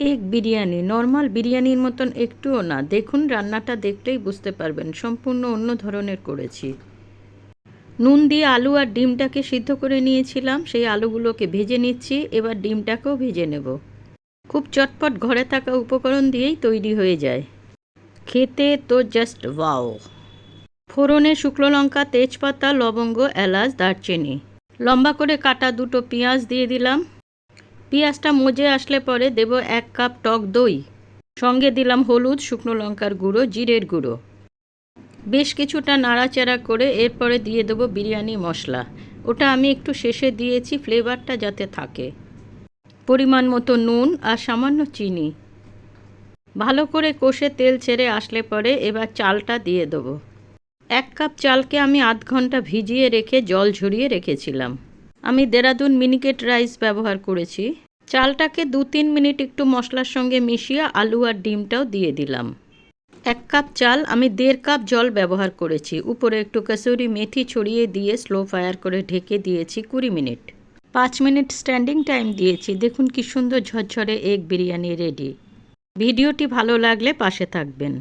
Egg biryani, normal বিরিয়ানির মতন একটুও না। দেখুন, রান্নাটা দেখলেই বুঝতে পারবেন, সম্পূর্ণ অন্য ধরনের করেছি। নুন দিয়ে আলু আর ডিমটাকে সিদ্ধ করে নিয়েছিলাম, সেই আলুগুলোকে ভেজে নিচ্ছি, এবার ডিমটাকেও ভেজে নেব। খুব চটপট ঘরে থাকা উপকরণ দিয়েই তৈরি হয়ে যায়। খেতে তো জাস্ট ওয়াও! ফোড়নে শুকনো লঙ্কা, তেজপাতা, লবঙ্গ, এলাচ, দারচিনি। লম্বা করে কাটা দুটো পেঁয়াজ দিয়ে দিলাম। পেঁয়াজটা মজে আসলে পরে দেব এক কাপ টক দই। সঙ্গে দিলাম হলুদ, শুকনো লঙ্কার গুঁড়ো, জিরের গুঁড়ো। বেশ কিছুটা নাড়াচাড়া করে এরপরে দিয়ে দেবো বিরিয়ানি মশলা। ওটা আমি একটু শেষে দিয়েছি, ফ্লেভারটা যাতে থাকে। পরিমাণ মতো নুন আর সামান্য চিনি। ভালো করে কষে তেল ছেড়ে আসলে পরে এবার চালটা দিয়ে দেবো। এক কাপ চালকে আমি আধ ঘণ্টা ভিজিয়ে রেখে জল ঝরিয়ে রেখেছিলাম। আমি দেরাদুন মিনিকেট রাইস ব্যবহার করেছি। চালটাকে দু তিন মিনিট একটু মশলার সঙ্গে মিশিয়ে আলু আর ডিমটাও দিয়ে দিলাম। এক কাপ চাল, আমি দেড় কাপ জল ব্যবহার করেছি। উপরে একটু কাসুরি মেথি ছড়িয়ে দিয়ে স্লো ফায়ার করে ঢেকে দিয়েছি কুড়ি মিনিট। পাঁচ মিনিট স্ট্যান্ডিং টাইম দিয়েছি। দেখুন কি সুন্দর ঝরঝরে এগ বিরিয়ানি রেডি। ভিডিওটি ভালো লাগলে পাশে থাকবেন।